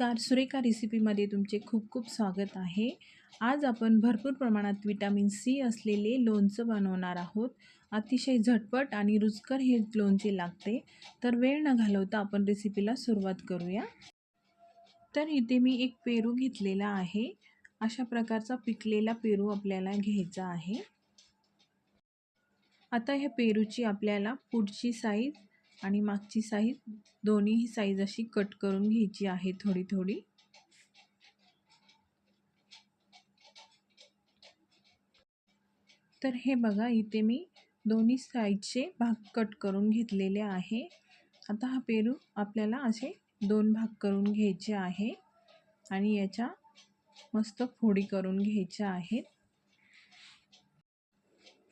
नमस्कार. सुरेखा रेसिपीमध्ये तुमचे खूप खूप स्वागत आहे. आज आपण भरपूर प्रमाणात विटॅमिन सी असलेले लोणचं बनवणार आहोत. अतिशय झटपट आणि रुचकर हे लोणचे लागते. तर वेळ न घालवता आपण रेसिपीला सुरुवात करूया. तर इथे मी एक पेरू घेतलेला आहे. अशा प्रकारचा पिकलेला पेरू आपल्याला घ्यायचा आहे. आता ह्या पेरूची आपल्याला पुढची साईज आणि मागची साईज दोन्हीही साईज अशी कट करून घ्यायची आहे थोडी थोडी. तर हे बघा इथे मी दोन्ही साईजचे भाग कट करून घेतलेले आहे. आता हा पेरू आपल्याला असे दोन भाग करून घ्यायचे आहे आणि याच्या मस्त फोडी करून घ्यायच्या आहेत.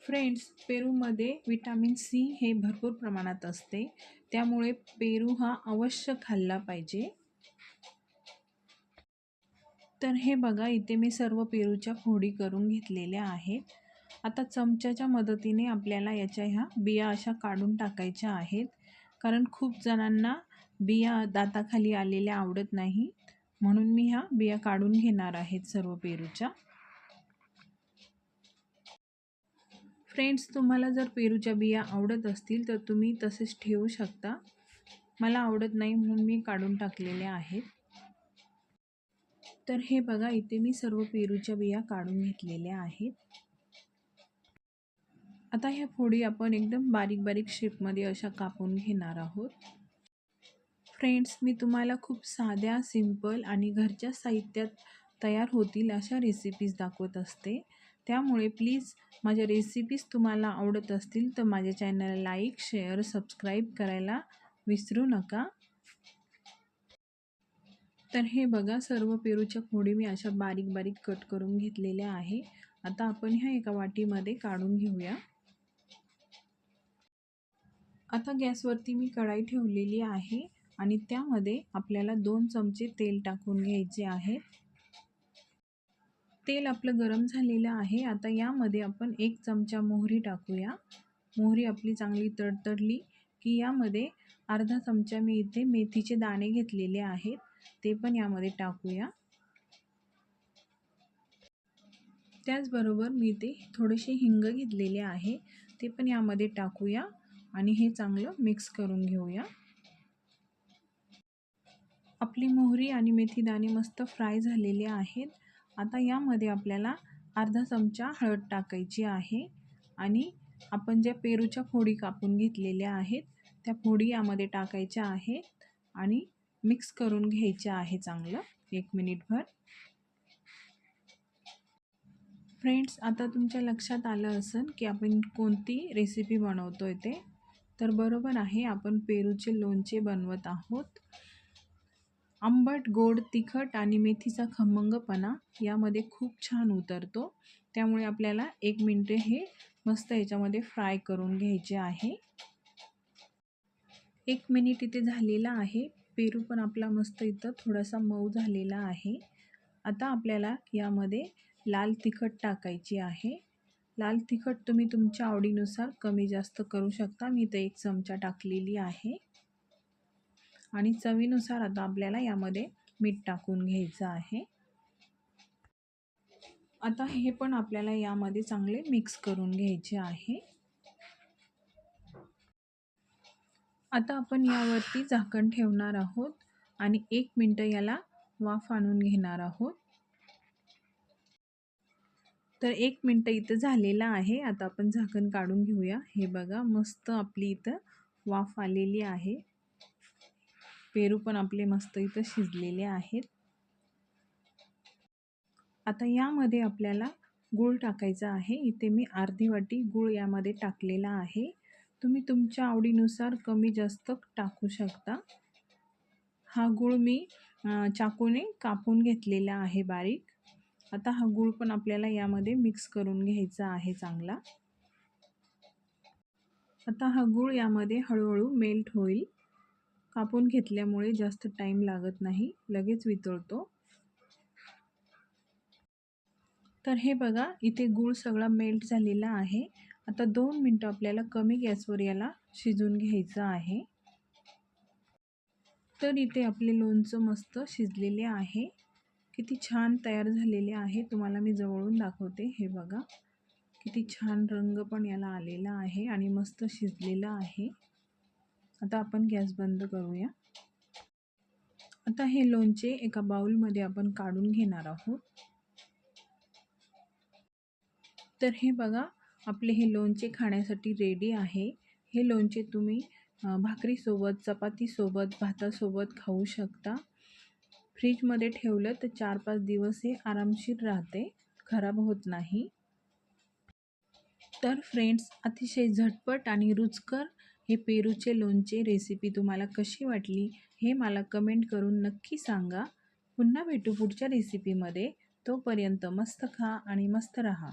फ्रेंड्स पेरूमध्ये विटॅमिन सी हे भरपूर प्रमाणात असते. त्यामुळे पेरू हा अवश्य खाल्ला पाहिजे. तर हे बघा इथे मी सर्व पेरूच्या फोडी करून घेतलेल्या आहेत. आता चमच्याच्या मदतीने आपल्याला याच्या ह्या बिया अशा काढून टाकायच्या आहेत. कारण खूप जणांना बिया दाताखाली आलेल्या आवडत नाही. म्हणून मी ह्या बिया काढून घेणार आहेत सर्व पेरूच्या. फ्रेंड्स तुम्हाला जर पेरूच्या बिया आवडत असतील तर तुम्ही तसेच ठेवू शकता. मला आवडत नाही म्हणून मी काढून टाकलेल्या आहेत. तर हे बघा इथे मी सर्व पेरूच्या बिया काढून घेतलेल्या आहेत. आता ह्या फोडी आपण एकदम बारीक बारीक शेपमध्ये अशा कापून घेणार आहोत. फ्रेंड्स मी तुम्हाला खूप साध्या सिंपल आणि घरच्या साहित्यात तयार होतील अशा रेसिपीज दाखवत असते. त्यामुळे प्लीज माझ्या रेसिपीज तुम्हाला आवडत असतील तर माझ्या चॅनलला लाईक शेअर सबस्क्राईब करायला विसरू नका. तर हे बघा सर्व पेरूच्या खोडी मी अशा बारीक बारीक कट करून घेतलेल्या आहे. आता आपण ह्या एका वाटीमध्ये काढून घेऊया. आता गॅसवरती मी कढाई ठेवलेली आहे आणि त्यामध्ये आपल्याला दोन चमचे तेल टाकून घ्यायचे आहे. तेल आपलं गरम झालेलं आहे. आता यामध्ये आपण एक चमचा मोहरी टाकूया. मोहरी आपली चांगली तडतडली की यामध्ये अर्धा चमचा मी इथे मेथीचे दाणे घेतलेले आहेत. ते पण यामध्ये टाकूया. त्याचबरोबर मी ते थोडेसे हिंग घेतलेले आहे. ते पण यामध्ये टाकूया आणि हे चांगलं मिक्स करून घेऊया. आपली मोहरी आणि मेथी दाणे मस्त फ्राय झालेले आहेत. आता यामध्ये आपल्याला अर्धा चमचा हळद टाकायची आहे. आणि आपण ज्या पेरूच्या फोडी कापून घेतलेल्या आहेत त्या फोडी यामध्ये टाकायच्या आहेत. आणि मिक्स करून घ्यायच्या आहे चांगलं. एक मिनिटभर. फ्रेंड्स आता तुमच्या लक्षात आलं असेल की आपण कोणती रेसिपी बनवतो आहे ते. तर बरोबर आहे आपण पेरूचे लोणचे बनवत आहोत. आंबट गोड तिखट आणि मेथीचा खमंगपणा यामध्ये खूप छान उतरतो. त्यामुळे आपल्याला एक मिनटे हे मस्त याच्यामध्ये फ्राय करून घ्यायचे आहे. एक मिनिट इथे झालेला आहे. पेरू पण आपला मस्त इथं थोडासा मऊ झालेला आहे. आता आपल्याला यामध्ये लाल तिखट टाकायची आहे. लाल तिखट तुम्ही तुमच्या आवडीनुसार कमी जास्त करू शकता. मी इथं एक चमचा टाकलेली आहे. आणि चवीनुसार आता आपल्याला यामध्ये मीठ टाकून घ्यायचं आहे. आता हे पण आपल्याला यामध्ये चांगले मिक्स करून घ्यायचे आहे. आता आपण यावरती झाकण ठेवणार आहोत आणि एक मिनटं याला वाफ आणून घेणार आहोत. तर एक मिनटं इथं झालेलं आहे. आता आपण झाकण काढून घेऊया. हे बघा मस्त आपली इथं वाफ आलेली आहे. पेरू पण आपले मस्त इथं शिजलेले आहेत. आता यामध्ये आपल्याला गूळ टाकायचा आहे. इथे मी अर्धी वाटी गूळ यामध्ये टाकलेला आहे. तुम्ही तुमच्या आवडीनुसार कमी जास्त टाकू शकता. हा गूळ मी चाकूने कापून घेतलेला आहे बारीक. आता हा गूळ पण आपल्याला यामध्ये मिक्स करून घ्यायचा आहे चांगला. आता हा गूळ यामध्ये हळूहळू मेल्ट होईल. कापून घेतल्यामुळे जास्त टाईम लागत नाही. लगेच वितळतो. तर हे बघा इथे गूळ सगळा मेल्ट झालेला आहे. आता दोन मिनटं आपल्याला कमी गॅसवर याला शिजून घ्यायचं आहे. तर इथे आपले लोणचं मस्त शिजलेले आहे. किती छान तयार झालेले आहे. तुम्हाला मी जवळून दाखवते. हे बघा किती छान रंग पण याला आलेला आहे आणि मस्त शिजलेलं आहे. आता आपण गॅस बंद करूया. आता हे लोणचे एका बाउलमध्ये आपण काढून घेणार आहोत. तर हे बघा आपले हे लोणचे खाण्यासाठी रेडी आहे. हे लोणचे तुम्ही भाकरीसोबत चपातीसोबत भातासोबत खाऊ शकता. फ्रीजमध्ये ठेवलं तर चार पाच दिवस हे आरामशीर राहते. खराब होत नाही. तर फ्रेंड्स अतिशय झटपट आणि रुचकर हे पेरूचे लोणचे रेसिपी तुम्हाला कशी वाटली हे मला कमेंट करून नक्की सांगा. पुन्हा भेटू पुढच्या रेसिपीमध्ये तोपर्यंत मस्त खा आणि मस्त रहा.